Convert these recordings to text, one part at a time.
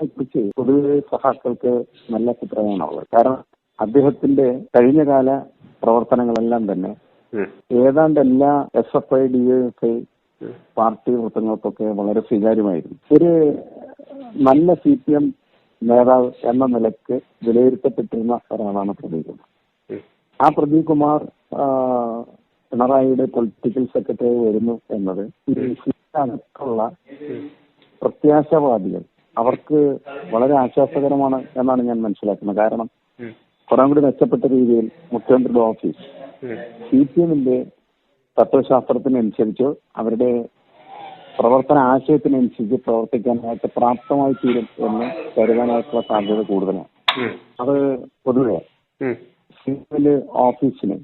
കുറിച്ച് പൊതുവെ സഹാക്കൾക്ക് നല്ല അഭിപ്രായമാണുള്ളത് കാരണം അദ്ദേഹത്തിന്റെ കഴിഞ്ഞകാല പ്രവർത്തനങ്ങളെല്ലാം തന്നെ ഏതാണ്ട് എല്ലാ S F I D F I party വൃത്തങ്ങൾക്കൊക്കെ വളരെ സ്വീകാര്യമായിരുന്നു. ഒരു നല്ല സി പി എം നേതാവ് എന്ന നിലയ്ക്ക് വിലയിരുത്തപ്പെട്ടിരുന്ന ഒരാളാണ് പ്രദീപ് കുമാർ. ആ പ്രദീപ് കുമാർ പിണറായിയുടെ പൊളിറ്റിക്കൽ സെക്രട്ടറി വരുന്നു എന്നത് ഈ അകത്തുള്ള പ്രത്യാശാവാദികൾ അവർക്ക് വളരെ ആശ്വാസകരമാണ് എന്നാണ് ഞാൻ മനസ്സിലാക്കുന്നത് കാരണം കുറേ കൂടി മെച്ചപ്പെട്ട രീതിയിൽ മുഖ്യമന്ത്രിയുടെ ഓഫീസ്. സി പി എമ്മിന്റെ തത്വശാസ്ത്രത്തിനനുസരിച്ച് അവരുടെ പ്രവർത്തന ആശയത്തിനനുസരിച്ച് പ്രവർത്തിക്കാനായിട്ട് പ്രാപ്തമായി തീരും എന്ന് കരുതാനായിട്ടുള്ള സാധ്യത കൂടുതലാണ് അത് പൊതുവെ. സി പി എമ്മിന്റെ ഓഫീസിന്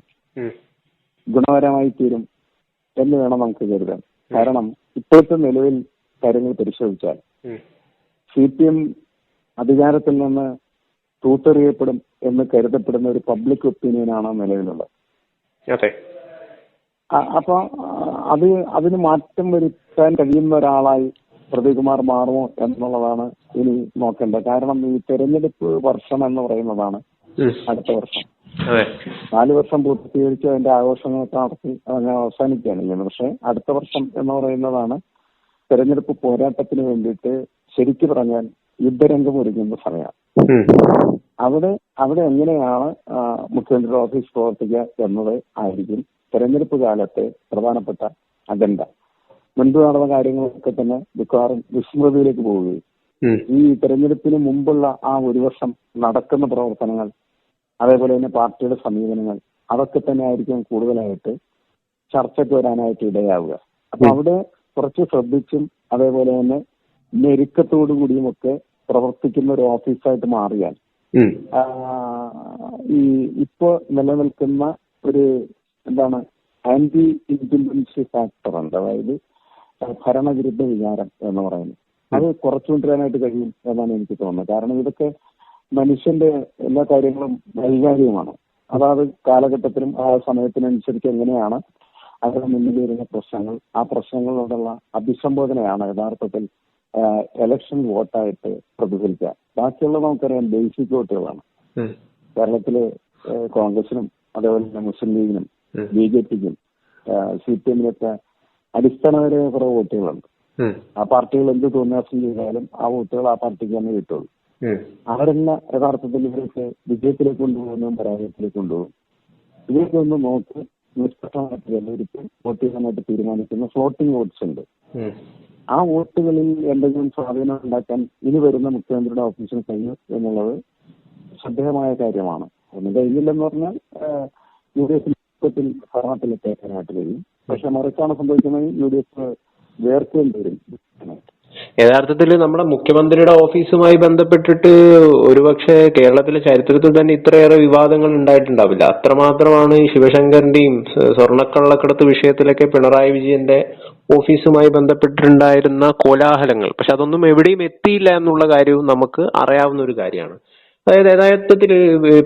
ഗുണപരമായി തീരും എന്ന് വേണം നമുക്ക് കരുതാൻ കാരണം ഇപ്പോഴത്തെ നിലവിൽ കാര്യങ്ങൾ പരിശോധിച്ചാൽ. സി പി എം അധികാരത്തിൽ നിന്ന് തൂത്തെറിയപ്പെടും എന്ന് കരുതപ്പെടുന്ന ഒരു പബ്ലിക് ഒപ്പീനിയനാണ് നിലവിലുള്ളത് അപ്പൊ അത് അതിന് മാറ്റം വരുത്താൻ കഴിയുന്ന ഒരാളായി പ്രദീപ്കുമാർ മാറുമോ എന്നുള്ളതാണ് ഇനി നോക്കേണ്ടത്. കാരണം ഈ തെരഞ്ഞെടുപ്പ് വർഷം എന്ന് പറയുന്നതാണ് അടുത്ത വർഷം. നാല് വർഷം പൂർത്തീകരിച്ച് അതിന്റെ ആഘോഷങ്ങളൊക്കെ നടത്തി അങ്ങനെ അവസാനിക്കുകയാണ് ചെയ്യുന്നത്. പക്ഷെ അടുത്ത വർഷം എന്ന് പറയുന്നതാണ് തെരഞ്ഞെടുപ്പ് പോരാട്ടത്തിന് വേണ്ടിയിട്ട് ശരിക്കു പറഞ്ഞാൽ യുദ്ധരംഗം ഒരുങ്ങുന്ന സമയമാണ് അവിടെ അവിടെ എങ്ങനെയാണ് മുഖ്യമന്ത്രിയുടെ ഓഫീസ് പ്രവർത്തിക്കുക എന്നത് ആയിരിക്കും തെരഞ്ഞെടുപ്പ് കാലത്തെ പ്രധാനപ്പെട്ട അജണ്ട. മുൻപ് നടന്ന കാര്യങ്ങളൊക്കെ തന്നെ മിക്കവാറും വിസ്മൃതിയിലേക്ക് പോവുകയും ഈ തെരഞ്ഞെടുപ്പിന് മുമ്പുള്ള ആ ഒരു വർഷം നടക്കുന്ന പ്രവർത്തനങ്ങൾ അതേപോലെ തന്നെ പാർട്ടിയുടെ സമീപനങ്ങൾ അതൊക്കെ തന്നെ ആയിരിക്കും കൂടുതലായിട്ട് ചർച്ചയ്ക്ക് വരാനായിട്ട് ഇടയാവുക. അപ്പൊ അവിടെ കുറച്ച് ശ്രദ്ധിച്ചും അതേപോലെ തന്നെ ഞെരുക്കത്തോടു കൂടിയും ഒക്കെ പ്രവർത്തിക്കുന്ന ഒരു ഓഫീസായിട്ട് മാറിയാൽ ഈ ഇപ്പോ നിലനിൽക്കുന്ന ഒരു എന്താണ് ആന്റി ഇൻഡിപെൻഡൻസി ഫാക്ടർ ഉണ്ട്. അതായത് ഭരണവിരുദ്ധ വികാരം എന്ന് പറയുന്നത്. അത് കുറച്ചുകൊണ്ടുവരാനായിട്ട് കഴിയും എന്നാണ് എനിക്ക് തോന്നുന്നത്. കാരണം ഇതൊക്കെ മനുഷ്യന്റെ എല്ലാ കാര്യങ്ങളും വൈകാരികമാണ്. അതാത് കാലഘട്ടത്തിനും ആ സമയത്തിനനുസരിച്ച് എങ്ങനെയാണ് അവരുടെ മുന്നിൽ വരുന്ന പ്രശ്നങ്ങൾ. ആ പ്രശ്നങ്ങളോടുള്ള അഭിസംബോധനയാണ് യഥാർത്ഥത്തിൽ എലക്ഷൻ വോട്ടായിട്ട് പ്രതിഫലിക്കുക. ബാക്കിയുള്ള നമുക്കറിയാം ബേസിക് വോട്ടുകളാണ്. കേരളത്തിലെ കോൺഗ്രസിനും അതേപോലെ തന്നെ മുസ്ലിം ലീഗിനും. ബി ജെ പിക്കും സി പി എമ്മിനൊക്കെ അടിസ്ഥാനപരമായ കുറെ വോട്ടുകളുണ്ട്. ആ പാർട്ടികൾ എന്ത് തോന്നിയാസം ചെയ്താലും ആ വോട്ടുകൾ ആ പാർട്ടിക്ക് തന്നെ കിട്ടുള്ളൂ. അവരെന്ന യഥാർത്ഥത്തിൽ ഇവർക്ക് വിജയത്തിലേക്ക് കൊണ്ടുപോകുന്നതും പരാജയത്തിലേക്ക് കൊണ്ടുപോകും. ഇവരൊക്കെ ഒന്ന് നോക്കി. നിഷ്പക്ഷമായിട്ട് വിലയിരുത്തി വോട്ട് ചെയ്യാനായിട്ട് തീരുമാനിക്കുന്ന ഫ്ലോട്ടിംഗ് വോട്ട്സ് ഉണ്ട്. ആ വോട്ടുകളിൽ എന്തെങ്കിലും സ്വാധീനം ഉണ്ടാക്കാൻ ഇനി വരുന്ന മുഖ്യമന്ത്രിയുടെ ഓഫീസിന് കഴിയും എന്നുള്ളത് ശ്രദ്ധേയമായ കാര്യമാണ്. ഒന്നും കഴിഞ്ഞില്ലെന്ന് പറഞ്ഞാൽ യു ഡി എഫിൽ ഭരണത്തിലെത്തേക്കാനായിട്ട് കഴിയും പക്ഷെ മറിച്ചാണ് സംഭവിക്കുന്നത് യു ഡി എഫ് വേർക്കേണ്ടി വരും യഥാർത്ഥത്തിൽ നമ്മുടെ മുഖ്യമന്ത്രിയുടെ ഓഫീസുമായി ബന്ധപ്പെട്ടിട്ട് ഒരുപക്ഷെ കേരളത്തിലെ ചരിത്രത്തിൽ തന്നെ ഇത്രയേറെ വിവാദങ്ങൾ ഉണ്ടായിട്ടുണ്ടാവില്ല. അത്രമാത്രമാണ് ഈ ശിവശങ്കറിന്റെയും സ്വർണക്കള്ളക്കടത്ത് വിഷയത്തിലൊക്കെ പിണറായി വിജയന്റെ ഓഫീസുമായി ബന്ധപ്പെട്ടിട്ടുണ്ടായിരുന്ന കോലാഹലങ്ങൾ. പക്ഷെ അതൊന്നും എവിടെയും എത്തിയില്ല എന്നുള്ള കാര്യവും നമുക്ക് അറിയാവുന്ന ഒരു കാര്യമാണ്. അതായത് യഥാർത്ഥത്തിൽ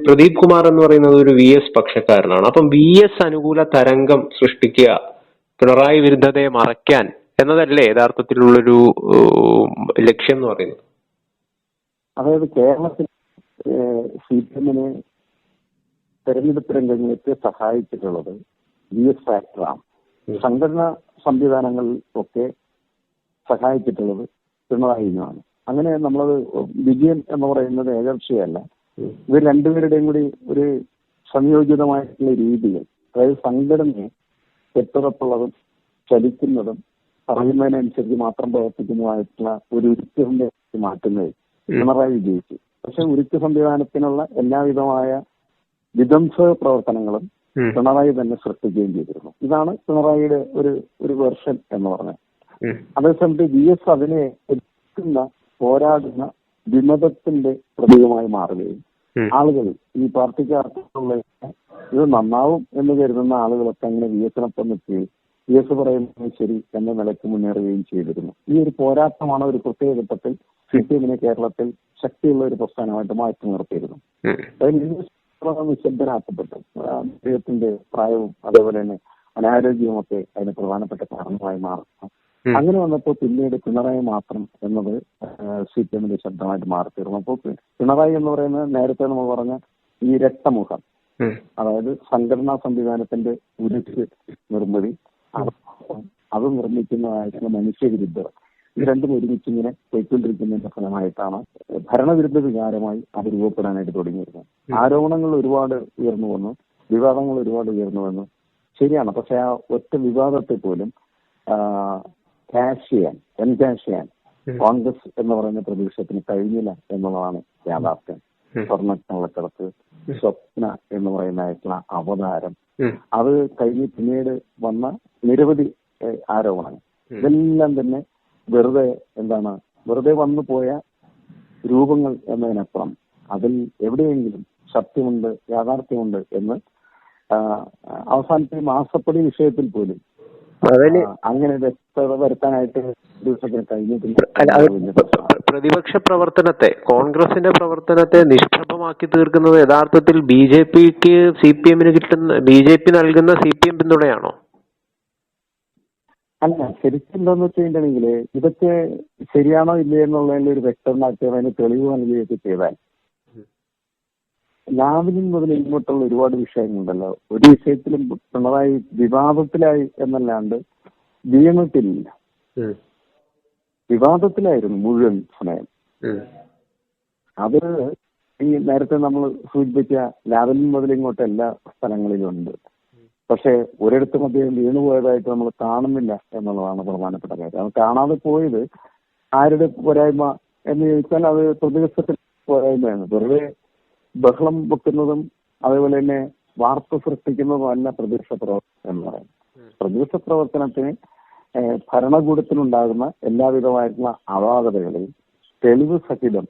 പ്രദീപ് കുമാർ എന്ന് പറയുന്നത് ഒരു വി എസ് പക്ഷക്കാരനാണ്. അപ്പം വി എസ് അനുകൂല തരംഗം സൃഷ്ടിക്കുക പിണറായി വിരുദ്ധതയെ മറയ്ക്കാൻ എന്നതല്ലേ യഥാർത്ഥത്തിലുള്ളൊരു ഒരു ലക്ഷ്യം എന്ന് പറയുന്നത്? അതായത് കേരളത്തിൽ സി പി എമ്മിനെ തെരഞ്ഞെടുപ്പ് രംഗങ്ങൾക്ക് സഹായിച്ചിട്ടുള്ളത് വി എസ് ഫാക്ടറാണ്. സംഘടനാ സംവിധാനങ്ങളിലൊക്കെ സഹായിച്ചിട്ടുള്ളത് പിണറായിയുമാണ് അങ്ങനെ നമ്മളത് വിജയം എന്ന് പറയുന്നത് ഏകർച്ചയല്ല ഇവർ രണ്ടുപേരുടെയും കൂടി ഒരു സംയോജിതമായിട്ടുള്ള രീതികൾ അതായത് സംഘടനയെ കെട്ടുറപ്പുള്ളതും ചലിക്കുന്നതും പറയുന്നതിനനുസരിച്ച് മാത്രം പ്രവർത്തിക്കുന്നതായിട്ടുള്ള ഒരു ഉരുക്കിന്റെ മാറ്റുന്നത് പിണറായി വിജയിച്ചു പക്ഷെ ഉരുക്ക് സംവിധാനത്തിനുള്ള എല്ലാവിധമായ വിധംസ പ്രവർത്തനങ്ങളും. പിണറായി തന്നെ സൃഷ്ടിക്കുകയും ചെയ്തിരുന്നു ഇതാണ് പിണറായിയുടെ ഒരു ഒരു വെർഷൻ എന്ന് പറഞ്ഞത്. അതേസമയത്ത് വി എസ് അതിനെ എതിർക്കുന്ന പോരാടുന്ന വിമതത്തിന്റെ പ്രതീകമായി മാറുകയും ആളുകൾ ഈ പാർട്ടിക്കാർക്കുള്ള ഇത് നന്നാവും എന്ന് കരുതുന്ന ആളുകളൊക്കെ അങ്ങനെ വി എസിനൊപ്പം നിൽക്കുകയും എസ് പറയുന്നത് ശരി എന്ന നിലയ്ക്ക് മുന്നേറുകയും ചെയ്തിരുന്നു. ഈ ഒരു പോരാട്ടമാണ് ഒരു പ്രത്യേക ഘട്ടത്തിൽ സി പി എമ്മിനെ കേരളത്തിൽ ശക്തിയുള്ള ഒരു പ്രസ്ഥാനമായിട്ട് മാറ്റി നിർത്തിയിരുന്നു. അതിൽ നിശബ്ദനാക്കപ്പെട്ടു അദ്ദേഹത്തിന്റെ പ്രായവും അതേപോലെ തന്നെ അനാരോഗ്യവുമൊക്കെ അതിന് പ്രധാനപ്പെട്ട കാരണമായി മാറുന്നു അങ്ങനെ വന്നപ്പോൾ പിന്നീട് പിണറായി മാത്രം എന്നത് സി പി എമ്മിന്റെ ശബ്ദമായിട്ട് മാറിത്തീർന്നു. അപ്പോൾ പിണറായി എന്ന് പറയുന്നത് നേരത്തെ നമ്മൾ പറഞ്ഞ ഈ രക്തമുഖം അതായത് സംഘടനാ സംവിധാനത്തിന്റെ ഉരുക്ക് നിർമ്മിതി അത് നിർമ്മിക്കുന്നതായിട്ടുള്ള മനുഷ്യവിരുദ്ധർ ഇത് രണ്ടും ഒരുമിച്ച് ഇങ്ങനെ പോയിക്കൊണ്ടിരിക്കുന്നതിന്റെ ഫലമായിട്ടാണ് ഭരണവിരുദ്ധ വികാരമായി അത് രൂപപ്പെടാനായിട്ട് തുടങ്ങിയിരുന്നത് ആരോപണങ്ങൾ ഒരുപാട് ഉയർന്നു വന്നു വിവാദങ്ങൾ ഒരുപാട് ഉയർന്നു വന്നു ശരിയാണ് പക്ഷെ ആ ഒറ്റ വിവാദത്തെ പോലും ക്യാഷ് ചെയ്യാൻ എൻകാഷ് ചെയ്യാൻ. കോൺഗ്രസ് എന്ന് പറയുന്ന പ്രതിപക്ഷത്തിന് കഴിഞ്ഞില്ല എന്നുള്ളതാണ് യാഥാർത്ഥ്യം. സ്വർണക്കള്ളക്കടത്ത് സ്വപ്ന എന്ന് പറയുന്നതായിട്ടുള്ള അവതാരം. അത് കഴിഞ്ഞ് പിന്നീട് വന്ന നിരവധി ആരോപണങ്ങൾ. ഇതെല്ലാം തന്നെ വെറുതെ എന്താണ് വെറുതെ വന്നു പോയ രൂപങ്ങൾ എന്നതിനപ്പുറം അതിൽ എവിടെയെങ്കിലും സത്യമുണ്ട് യാഥാർത്ഥ്യമുണ്ട് എന്ന് അവസാനത്തെ മാസപ്പടി വിഷയത്തിൽ പോലും അങ്ങനെ വ്യക്തത വരുത്താനായിട്ട് പ്രതിപക്ഷ പ്രവർത്തനത്തെ കോൺഗ്രസിന്റെ പ്രവർത്തനത്തെ നിഷ്പ്രഭമാക്കി തീർക്കുന്നത് യഥാർത്ഥത്തിൽ ബി ജെ പിക്ക് സി പി എമ്മിന് കിട്ടുന്ന ബി ജെ പി നൽകുന്ന സി പി എം പിന്തുണയാണോ? അല്ല ശരിക്കും എന്താന്ന് വെച്ച് കഴിഞ്ഞിട്ടുണ്ടെങ്കിൽ ഇതൊക്കെ ശരിയാണോ ഇല്ലയോ എന്നുള്ളതിന്റെ ഒരു അതിന് തെളിവ് നൽകുകയൊക്കെ ചെയ്താൽ രാവിലെ മുതൽ ഇങ്ങോട്ടുള്ള ഒരുപാട് വിഷയങ്ങളുണ്ടല്ലോ. ഒരു വിഷയത്തിലും പിണറായി വിവാദത്തിലായി എന്നല്ലാണ്ട് നിയമത്തിലില്ല വിവാദത്തിലായിരുന്നു മുഴുവൻ സമയം. അത് ഈ നേരത്തെ നമ്മൾ സൂചിപ്പിച്ച ലാവലിൻ മുതൽ ഇങ്ങോട്ട് എല്ലാ സ്ഥലങ്ങളിലും ഉണ്ട് പക്ഷെ ഒരിടത്തും അദ്ദേഹം വീണുപോയതായിട്ട് നമ്മൾ കാണുന്നില്ല എന്നുള്ളതാണ് പ്രധാനപ്പെട്ട കാര്യം. അത് കാണാതെ പോയത് ആരുടെ പോരായ്മ എന്ന് ചോദിച്ചാൽ അത് പ്രതിപക്ഷത്തിൽ പോരായ്മയാണ്. വെറുതെ ബഹളം വെക്കുന്നതും അതേപോലെ തന്നെ വാർത്ത സൃഷ്ടിക്കുന്നതും അല്ല പ്രതിപക്ഷ പ്രവർത്തനം എന്ന് പറയുന്നത്. പ്രതിപക്ഷ പ്രവർത്തനത്തിന് ഭരണകൂടത്തിനുണ്ടാകുന്ന എല്ലാവിധമായിട്ടുള്ള അപാകതകളെയും തെളിവ് സഹിതം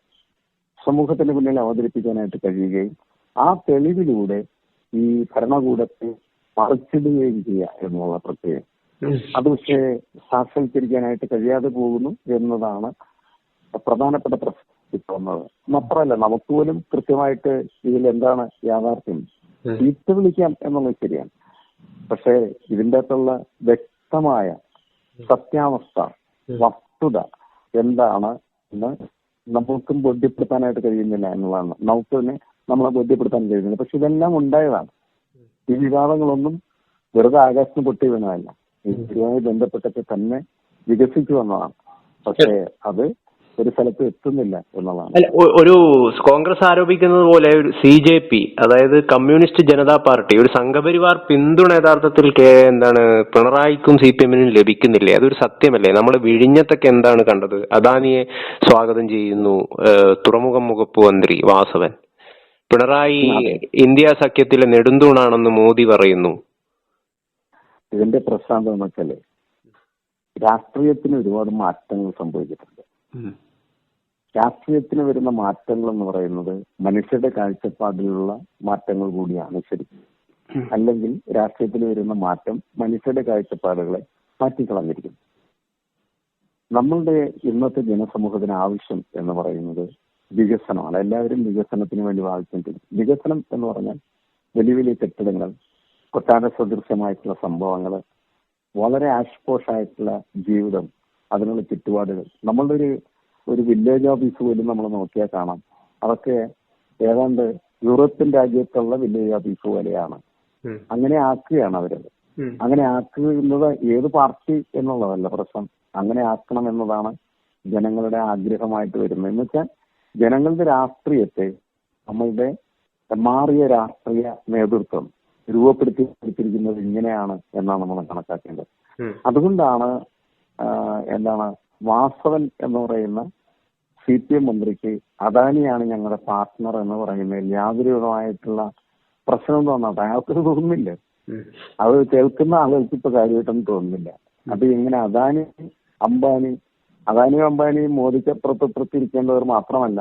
സമൂഹത്തിന് മുന്നിൽ അവതരിപ്പിക്കാനായിട്ട് കഴിയുകയും ആ തെളിവിലൂടെ ഈ ഭരണകൂടത്തെ മറിച്ചിടുകയും ചെയ്യുക എന്നുള്ള പ്രത്യേകം. അത് പക്ഷേ സാക്ഷാത്കരിക്കാനായിട്ട് കഴിയാതെ പോകുന്നു എന്നതാണ് പ്രധാനപ്പെട്ട പ്രശ്നം. വന്നത് മാത്രമല്ല നമുക്ക് പോലും കൃത്യമായിട്ട് ഇതിൽ എന്താണ് യാഥാർത്ഥ്യം. ചീത്ത വിളിക്കാം എന്നുള്ളത് ശരിയാണ്. പക്ഷേ ഇതിന്റെ അകത്തുള്ള വ്യക്തമായ സത്യാവസ്ഥ വസ്തുത എന്താണ് എന്ന് നമ്മൾക്കും ബോധ്യപ്പെടുത്താനായിട്ട് കഴിയുന്നില്ല എന്നുള്ളതാണ്. നമുക്ക് തന്നെ നമ്മളെ ബോധ്യപ്പെടുത്താൻ കഴിയുന്നില്ല. പക്ഷെ ഇതെല്ലാം ഉണ്ടായതാണ്. ഈ വിവാദങ്ങളൊന്നും വെറുതെ ആകാശത്തിന് പൊട്ടി വീണതല്ല. ഇതുമായി ബന്ധപ്പെട്ടൊക്കെ തന്നെ വികസിച്ചു വന്നതാണ്. പക്ഷേ അത് ഒരു സ്ഥലത്ത് എത്തുന്നില്ല എന്നുള്ളതാണ്. അല്ല ഒ- ഒരു കോൺഗ്രസ് ആരോപിക്കുന്നത് പോലെ ഒരു സി ജെ പി അതായത് കമ്മ്യൂണിസ്റ്റ് ജനതാ പാർട്ടി ഒരു സംഘപരിവാർ പിന്തുണ യഥാർത്ഥത്തിൽ കേ- എന്താണ് പിണറായിക്കും സി പി എമ്മിനും ലഭിക്കുന്നില്ലേ? അതൊരു സത്യമല്ലേ? നമ്മൾ വിഴിഞ്ഞത്തൊക്കെ എന്താണ് കണ്ടത്? അദാനിയെ സ്വാഗതം ചെയ്യുന്നു ഏഹ് തുറമുഖം മുഖപ്പ് മന്ത്രി വാസവൻ. പിണറായി ഇന്ത്യ സഖ്യത്തിലെ നെടുന്തൂണാണെന്ന് മോദി പറയുന്നു. ഇതിന്റെ പ്രശ്നം എന്താണെന്ന് വെച്ചാൽ രാഷ്ട്രീയത്തിന് ഒരുപാട് മാറ്റങ്ങൾ സംഭവിച്ചിട്ടുണ്ട്. രാഷ്ട്രീയത്തിന് വരുന്ന മാറ്റങ്ങൾ എന്ന് പറയുന്നത് മനുഷ്യരുടെ കാഴ്ചപ്പാടിലുള്ള മാറ്റങ്ങൾ കൂടിയാണ് ശരിക്കും. അല്ലെങ്കിൽ രാഷ്ട്രീയത്തിൽ വരുന്ന മാറ്റം മനുഷ്യരുടെ കാഴ്ചപ്പാടുകളെ മാറ്റിക്കളഞ്ഞിരിക്കും നമ്മളുടെ ഇന്നത്തെ ജനസമൂഹത്തിന് ആവശ്യം എന്ന് പറയുന്നത് വികസനമാണ്. എല്ലാവരും വികസനത്തിന് വേണ്ടി വാദിച്ചിട്ടുണ്ട് വികസനം എന്ന് പറഞ്ഞാൽ വലിയ വലിയ കെട്ടിടങ്ങൾ കൊട്ടാര സദൃശ്യമായിട്ടുള്ള സംഭവങ്ങൾ വളരെ ആഷ്പോഷായിട്ടുള്ള ജീവിതം അതിനുള്ള ചുറ്റുപാടുകൾ. നമ്മളുടെ ഒരു ഒരു വില്ലേജ് ഓഫീസ് പോലും നമ്മൾ നോക്കിയാൽ കാണാം. അതൊക്കെ ഏതാണ്ട് യൂറോപ്യൻ രാജ്യത്തുള്ള വില്ലേജ് ഓഫീസ് പോലെയാണ്. അങ്ങനെ ആക്കുകയാണ് അവരത് അങ്ങനെ ആക്കുന്നത് ഏത് പാർട്ടി എന്നുള്ളതല്ല പ്രശ്നം. അങ്ങനെ ആക്കണം എന്നതാണ് ജനങ്ങളുടെ ആഗ്രഹമായിട്ട് വരുന്നത്. എന്ന് വെച്ചാൽ ജനങ്ങളുടെ രാഷ്ട്രീയത്തെ നമ്മളുടെ മാറിയ രാഷ്ട്രീയ നേതൃത്വം രൂപപ്പെടുത്തി എടുത്തിരിക്കുന്നത് ഇങ്ങനെയാണ് എന്നാണ് നമ്മൾ കണക്കാക്കേണ്ടത്. അതുകൊണ്ടാണ് എന്താണ് വാസവൻ എന്ന് പറയുന്ന സി പി എം മന്ത്രിക്ക് അദാനിയാണ് ഞങ്ങളുടെ പാർട്ട്ണർ എന്ന് പറയുന്നതിൽ യാതൊരു വിധമായിട്ടുള്ള പ്രശ്നം തോന്നാത്ത അയാൾക്ക് തോന്നുന്നില്ല. അത് കേൾക്കുന്ന ആളുകൾക്ക് ഇപ്പൊ കാര്യമായിട്ടൊന്നും തോന്നുന്നില്ല. അപ്പൊ ഇങ്ങനെ അദാനി അംബാനി അദാനിയും അംബാനിയും മോദിക്ക് അപ്പുറത്തിപ്പുറത്തിരിക്കേണ്ടവർ മാത്രമല്ല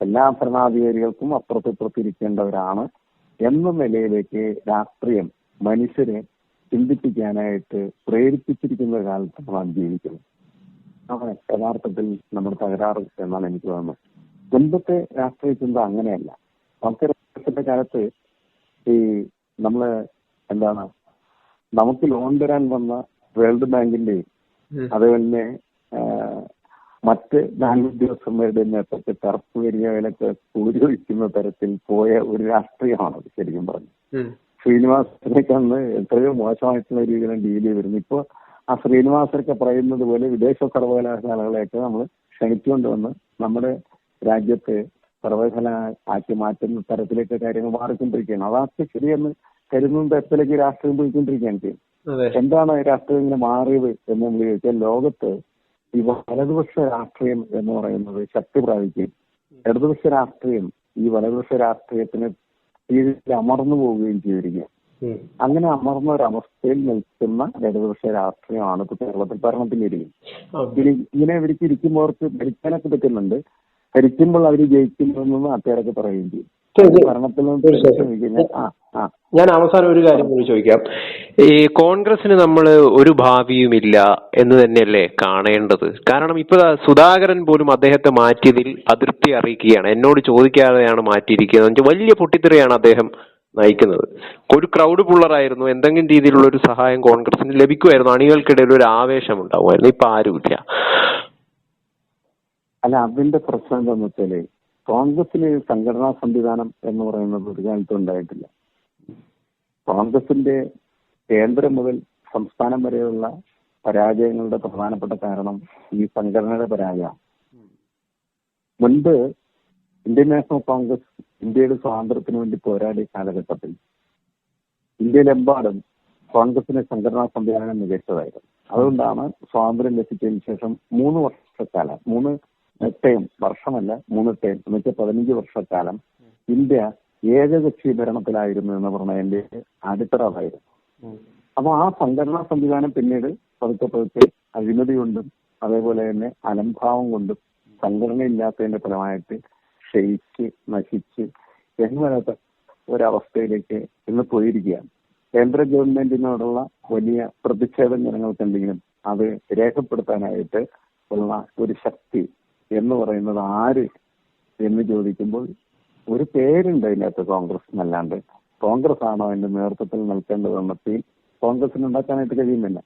എല്ലാ ഭരണാധികാരികൾക്കും അപ്പുറത്ത് ഇപ്പുറത്തിരിക്കേണ്ടവരാണ് എന്ന നിലയിലേക്ക് രാഷ്ട്രീയം മനുഷ്യരെ ചിന്തിപ്പിക്കാനായിട്ട് പ്രേരിപ്പിച്ചിരിക്കുന്ന കാലത്താണ് നാം ജീവിക്കുന്നത്. അതാണ് യഥാർത്ഥത്തിൽ നമ്മുടെ തകരാറ് എന്നാണ് എനിക്ക് തോന്നുന്നത്. മുൻപത്തെ രാഷ്ട്രീയ ചിന്ത അങ്ങനെയല്ല. മത്സരത്തിന്റെ കാലത്ത് ഈ നമ്മൾ എന്താണ് നമുക്ക് ലോൺ തരാൻ വന്ന വേൾഡ് ബാങ്കിന്റെയും. അതുപോലെ തന്നെ മറ്റ് ബാങ്ക് ഉദ്യോഗസ്ഥന്മാരുടെ നേതൃത്വത്തിൽ തറപ്പ് വരികയിലൊക്കെ കൂടി തരത്തിൽ പോയ ഒരു രാഷ്ട്രീയമാണ് ശരിക്കും പറഞ്ഞു ശ്രീനിവാസിനെ കന്ന് എത്രയോ മോശമായിട്ടുള്ള രീതിയിലാണ് ഡീൽ ചെയ്തിരുന്നത്. ഇപ്പൊ ആ ശ്രീനിവാസനൊക്കെ പറയുന്നത് പോലെ വിദേശ സർവകലാശാലകളെയൊക്കെ നമ്മൾ ക്ഷണിച്ചുകൊണ്ട് വന്ന് നമ്മുടെ രാജ്യത്തെ സർവകലാ ആക്കി മാറ്റുന്ന തരത്തിലേക്ക് കാര്യങ്ങൾ മാറിക്കൊണ്ടിരിക്കുകയാണ്. അതൊക്കെ ശരിയെന്ന് കരുതുന്ന തരത്തിലേക്ക് രാഷ്ട്രീയം പോയിക്കൊണ്ടിരിക്കുകയാണ് ചെയ്യുന്നത് എന്താണ് രാഷ്ട്രീയം ഇങ്ങനെ മാറിയത് എന്ന് നമ്മൾ ചോദിച്ചാൽ ലോകത്ത് ഈ വലതുപക്ഷ രാഷ്ട്രീയം എന്ന് പറയുന്നത് ശക്തി പ്രാപിക്കുകയും ഇടതുപക്ഷ രാഷ്ട്രീയം ഈ വലതുപക്ഷ രാഷ്ട്രീയത്തിന് കീഴിൽ അമർന്നു പോവുകയും ചെയ്തിരിക്കുക ഉം. അങ്ങനെ അമർന്ന ഒരു അവസ്ഥയിൽ നിൽക്കുന്ന ഇടതുപക്ഷ രാഷ്ട്രീയമാണ് ഇപ്പൊ കേരളത്തിൽ ഭരണത്തിലിരിക്കുന്നത് ഇങ്ങനെ ഇവർക്ക് ഇരിക്കുമ്പോർക്ക് ഭരിക്കാനൊക്കെ പറ്റുന്നുണ്ട്. ഭരിക്കുമ്പോൾ അവർ ജയിക്കുന്നെന്ന് നാട്ടുകാരൊക്കെ പറയുകയും ചെയ്യും. ഭരണത്തിൽ നിന്ന് ആ ഞാൻ അവസാനം ഒരു കാര്യം കൂടി ചോദിക്കാം. ഈ കോൺഗ്രസിന് നമ്മൾ ഒരു ഭാവിയുമില്ല എന്ന് തന്നെയല്ലേ കാണേണ്ടത്? കാരണം ഇപ്പൊ സുധാകരൻ പോലും അദ്ദേഹത്തെ മാറ്റിയതിൽ അതൃപ്തി അറിയിക്കുകയാണ്. എന്നോട് ചോദിക്കാതെയാണ് മാറ്റിയിരിക്കുന്നത്. വലിയ പൊട്ടിത്തെറിയാണ് അദ്ദേഹം നയിക്കുന്നത്. ഒരു ക്രൗഡ് പുള്ളറായിരുന്നു എന്തെങ്കിലും രീതിയിലുള്ള ഒരു സഹായം കോൺഗ്രസിന് ലഭിക്കുമായിരുന്നു. അണികൾക്കിടയിൽ ഒരു ആവേശം ഉണ്ടാവുമായിരുന്നു. ഇപ്പൊ ആരുമില്ല. അല്ല അതിന്റെ പ്രശ്നം എന്താണെന്ന് വെച്ചാൽ കോൺഗ്രസിന് സംഘടനാ സംവിധാനം എന്ന് പറയുന്നത് ഒരു കാലത്ത് ഉണ്ടായിട്ടില്ല. കോൺഗ്രസിന്റെ കേന്ദ്രം മുതൽ സംസ്ഥാനം വരെയുള്ള പരാജയങ്ങളുടെ പ്രധാനപ്പെട്ട കാരണം ഈ സംഘടനയുടെ പരാജയമാണ്. മുൻപ് ഇന്ത്യൻ നാഷണൽ കോൺഗ്രസ് ഇന്ത്യയുടെ സ്വാതന്ത്ര്യത്തിന് വേണ്ടി പോരാടിയ കാലഘട്ടത്തിൽ ഇന്ത്യയിലെമ്പാടും കോൺഗ്രസിന്റെ സംഘടനാ സംവിധാനം മികച്ചതായിരുന്നു. അതുകൊണ്ടാണ് സ്വാതന്ത്ര്യം ലഭിച്ചതിന് ശേഷം മൂന്ന് വർഷക്കാലം മൂന്ന് ടേം വർഷമല്ല മൂന്ന് ടേം എന്ന് വെച്ചാൽ പതിനഞ്ച് വർഷക്കാലം ഇന്ത്യ ഏകകക്ഷി ഭരണത്തിലായിരുന്നു എന്ന് പറഞ്ഞ എന്റെ അടിത്തറവായിരുന്നു. അപ്പൊ ആ സംഘടനാ സംവിധാനം പിന്നീട് പതുക്കെ പതുക്കെ അഴിമതി കൊണ്ടും അതേപോലെ തന്നെ അലംഭാവം കൊണ്ടും സംഘടന ഇല്ലാത്തതിന്റെ ഫലമായിട്ട് ക്ഷയിച്ച് നശിച്ച് എങ്ങനത്തെ ഒരവസ്ഥയിലേക്ക് ഇന്ന് പോയിരിക്കുകയാണ്. കേന്ദ്ര ഗവൺമെന്റിനോടുള്ള വലിയ പ്രതിഷേധം ജനങ്ങൾക്കുണ്ടെങ്കിലും അത് രേഖപ്പെടുത്താനായിട്ട് ഉള്ള ഒരു ശക്തി എന്ന് പറയുന്നത് ആര് എന്ന് ചോദിക്കുമ്പോൾ ഒരു പേരുണ്ട് അതിനകത്ത് കോൺഗ്രസ് എന്നല്ലാണ്ട്. കോൺഗ്രസ് ആണോ അതിന്റെ നേതൃത്വത്തിൽ നിൽക്കേണ്ടതെന്ന ഫീൽ കോൺഗ്രസിന് ഉണ്ടാക്കാനായിട്ട് കഴിയുന്നില്ല.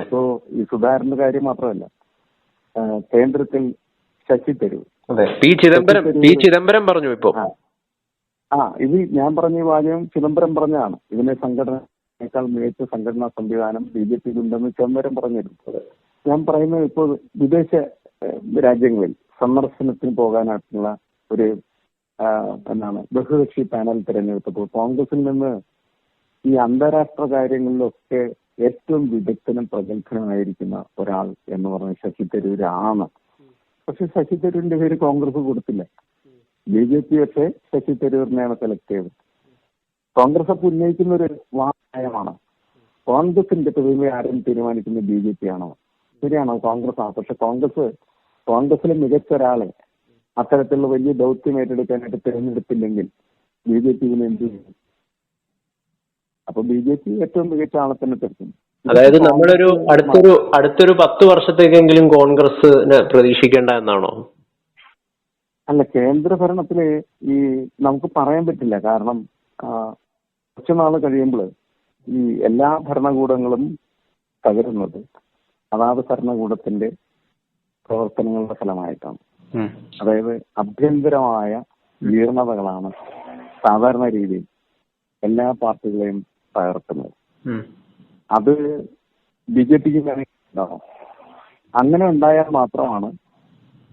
അപ്പോ ഈ സുധാകരന്റെ കാര്യം മാത്രമല്ല കേന്ദ്രത്തിൽ ശശി തരൂർ പി ചിദംബരം പി ചിദംബരം പറഞ്ഞു ഇപ്പൊ. ആ. ഇത് ഞാൻ പറഞ്ഞ വാചകം ചിദംബരം പറഞ്ഞതാണ്. ഇതിനെ സംഘടനയേക്കാൾ മികച്ച സംഘടനാ സംവിധാനം ബി ജെ പിയിലുണ്ടെന്ന് ചിദംബരം പറഞ്ഞിരുന്നു. ഞാൻ പറയുന്നത് ഇപ്പോൾ വിദേശ രാജ്യങ്ങളിൽ സന്ദർശനത്തിന് പോകാനായിട്ടുള്ള ഒരു എന്താണ് ബഹുകക്ഷി പാനൽ തിരഞ്ഞെടുത്തപ്പോൾ കോൺഗ്രസിൽ നിന്ന് ഈ അന്താരാഷ്ട്ര കാര്യങ്ങളിലൊക്കെ ഏറ്റവും വിദഗ്ധനും പ്രഗത്ഭനുമായിരിക്കുന്ന ഒരാൾ എന്ന് പറഞ്ഞ ശശി തരൂരാണ്. പക്ഷെ ശശി തരൂരിന്റെ പേര് കോൺഗ്രസ് കൊടുത്തില്ല. ബി ജെ പി ഒക്കെ ശശി തരൂരിനെയാണ് സെലക്ട് ചെയ്തത്. കോൺഗ്രസ് ഒക്കെ ഉന്നയിക്കുന്ന ഒരു വായമാണ് കോൺഗ്രസിന്റെ പ്രതിമ ആരും തീരുമാനിക്കുന്ന ബി ജെ പി ആണോ? ശരിയാണോ കോൺഗ്രസ്? ആണ് പക്ഷെ കോൺഗ്രസ് കോൺഗ്രസിലെ മികച്ച ഒരാളെ അത്തരത്തിലുള്ള വലിയ ദൗത്യം ഏറ്റെടുക്കാനായിട്ട് തിരഞ്ഞെടുത്തില്ലെങ്കിൽ ബി ജെ പി എന്ത് ചെയ്യും? അപ്പൊ ബി ജെ പി ഏറ്റവും മികച്ച ആളെ തന്നെ തിരഞ്ഞെടുക്കും. അതായത് നമ്മളൊരു അടുത്തൊരു അടുത്തൊരു പത്ത് വർഷത്തേക്കെങ്കിലും കോൺഗ്രസ് പ്രതീക്ഷിക്കേണ്ട എന്നാണോ? അല്ല കേന്ദ്ര ഭരണത്തിൽ ഈ നമുക്ക് പറയാൻ പറ്റില്ല. കാരണം കുറച്ചു നാൾ കഴിയുമ്പോൾ ഈ എല്ലാ ഭരണകൂടങ്ങളും തകരുന്നത് അതാത് ഭരണകൂടത്തിന്റെ പ്രവർത്തനങ്ങളുടെ ഫലമായിട്ടാണ്. അതായത് അഭ്യന്തരമായ ജീർണതകളാണ് സാധാരണ രീതിയിൽ എല്ലാ പാർട്ടികളെയും തകർക്കുന്നത്. അത് ബി ജെ പിക്ക് ഉണ്ടാവും. അങ്ങനെ ഉണ്ടായാൽ മാത്രമാണ്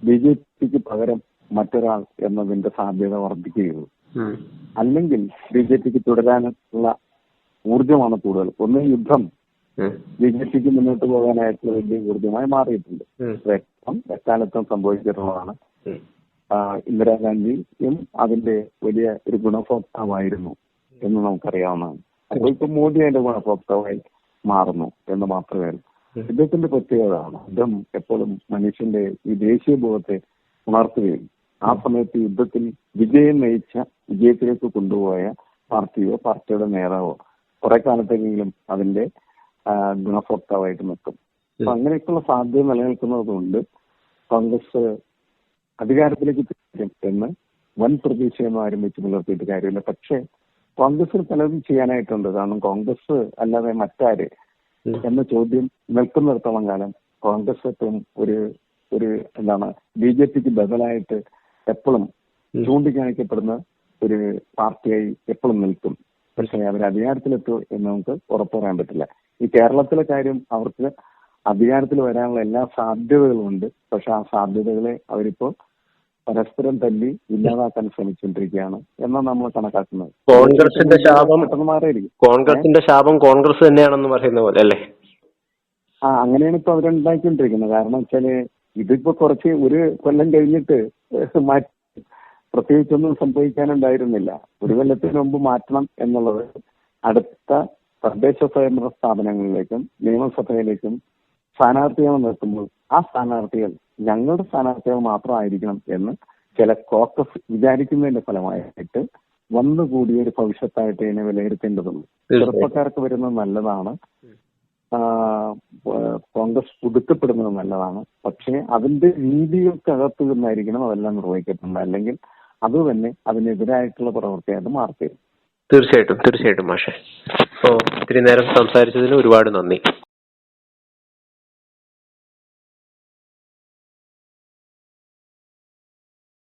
ബി ജെ പിക്ക് പകരം മറ്റൊരാൾ എന്നതിന്റെ സാധ്യത വർദ്ധിക്കുകയുള്ളൂ. അല്ലെങ്കിൽ ബി ജെ പിക്ക് തുടരാനുള്ള ഊർജമാണ് കൂടുതൽ. ഒന്ന് യുദ്ധം. ബിജെപിക്ക് ബി ജെ പിക്ക് മുന്നോട്ട് പോകാനായിട്ടുള്ള വലിയ ഊർജമായി മാറിയിട്ടുണ്ട്. രക്തം വ്യക്തം എക്കാലത്തും സംഭവിച്ചിട്ടുള്ളതാണ് ഇന്ദിരാഗാന്ധിയും അതിന്റെ വലിയ ഒരു ഗുണഭോക്താവായിരുന്നു എന്ന് നമുക്കറിയാവുന്നതാണ്. അപ്പോൾ ഇപ്പൊ മോദി അതിന്റെ ഗുണഭോക്താവായി മാറുന്നു എന്ന് മാത്രമേ. യുദ്ധത്തിന്റെ പ്രത്യേകതയാണ് യുദ്ധം എപ്പോഴും മനുഷ്യന്റെ ഈ ദേശീയ ബോധത്തെ ഉണർത്തുകയും ആ സമയത്ത് യുദ്ധത്തിൽ വിജയം നയിച്ച വിജയത്തിലേക്ക് കൊണ്ടുപോയ പാർട്ടിയോ പാർട്ടിയുടെ നേതാവോ കുറെ കാലത്തേക്കെങ്കിലും അതിന്റെ ഗുണഭോക്താവായിട്ട് നിൽക്കും. അപ്പൊ അങ്ങനെയൊക്കെയുള്ള സാധ്യത നിലനിൽക്കുന്നത് കൊണ്ട് കോൺഗ്രസ് അധികാരത്തിലേക്ക് എന്ന് വൻ പ്രതീക്ഷയൊന്നും ആരും വെച്ച് പുലർത്തിയിട്ട് കാര്യമില്ല. പക്ഷേ കോൺഗ്രസിന് പലതും ചെയ്യാനായിട്ടുണ്ട്. കാരണം കോൺഗ്രസ് അല്ലാതെ മറ്റാര്. എന്ന ചോദ്യം നിൽക്കുന്നിടത്തോളം കാലം കോൺഗ്രസ് എപ്പോഴും ഒരു ഒരു എന്താണ് ബി ജെ പിക്ക് ബദലായിട്ട് എപ്പോഴും. ചൂണ്ടിക്കാണിക്കപ്പെടുന്ന ഒരു പാർട്ടിയായി എപ്പോഴും നിൽക്കും. പക്ഷേ അവർ അധികാരത്തിലെത്തു എന്ന് നമുക്ക് ഉറപ്പ് പറയാൻ പറ്റില്ല. ഈ കേരളത്തിലെ കാര്യം അവർക്ക് അധികാരത്തിൽ വരാനുള്ള എല്ലാ സാധ്യതകളും ഉണ്ട്. പക്ഷെ ആ സാധ്യതകളെ അവരിപ്പോ പരസ്പരം തല്ലി ഇല്ലാതാക്കാൻ ശ്രമിച്ചുകൊണ്ടിരിക്കുകയാണ് എന്നാണ് നമ്മൾ കണക്കാക്കുന്നത്. കോൺഗ്രസിന്റെ ശാപം പെട്ടെന്ന് മാറിയിരിക്കും. കോൺഗ്രസിന്റെ ശാപം കോൺഗ്രസ് തന്നെയാണെന്ന് പറയുന്ന പോലെ അല്ലേ? ആ അങ്ങനെയാണ് ഇപ്പൊ അവരുണ്ടാക്കിക്കൊണ്ടിരിക്കുന്നത് കാരണം വെച്ചാൽ ഇതിപ്പോ കുറച്ച് ഒരു കൊല്ലം കഴിഞ്ഞിട്ട് പ്രത്യേകിച്ചൊന്നും സംഭവിക്കാനുണ്ടായിരുന്നില്ല. ഒരു കൊല്ലത്തിന് മുമ്പ് മാറ്റണം എന്നുള്ളത് അടുത്ത തദ്ദേശ സ്വയംഭരണ സ്ഥാപനങ്ങളിലേക്കും നിയമസഭയിലേക്കും സ്ഥാനാർത്ഥികൾ നിർത്തുമ്പോൾ ആ സ്ഥാനാർത്ഥികൾ ഞങ്ങളുടെ സ്ഥാനാർത്ഥികൾ മാത്രമായിരിക്കണം എന്ന് ചില കോക്കസ് വിചാരിക്കുന്നതിന്റെ ഫലമായിട്ട് വന്നുകൂടിയ ഒരു ഭവിഷ്യത്തായിട്ട് ഇതിനെ വിലയിരുത്തേണ്ടതുണ്ട്. ചെറുപ്പക്കാർക്ക് വരുന്നത് നല്ലതാണ്. കോൺഗ്രസ് പുതുക്കപ്പെടുന്നത് നല്ലതാണ്. പക്ഷേ അതിന്റെ രീതികൾക്കകത്ത് നിന്നായിരിക്കണം അതെല്ലാം നിർവഹിക്കപ്പെടുന്നത്. അല്ലെങ്കിൽ അത് തന്നെ അതിനെതിരായിട്ടുള്ള പ്രവൃത്തിയായിട്ട് മാറിത്തരും തീർച്ചയായിട്ടും തീർച്ചയായിട്ടും മാഷെ. ഓ ഇത്രയും നേരം സംസാരിച്ചതിന് ഒരുപാട് നന്ദി.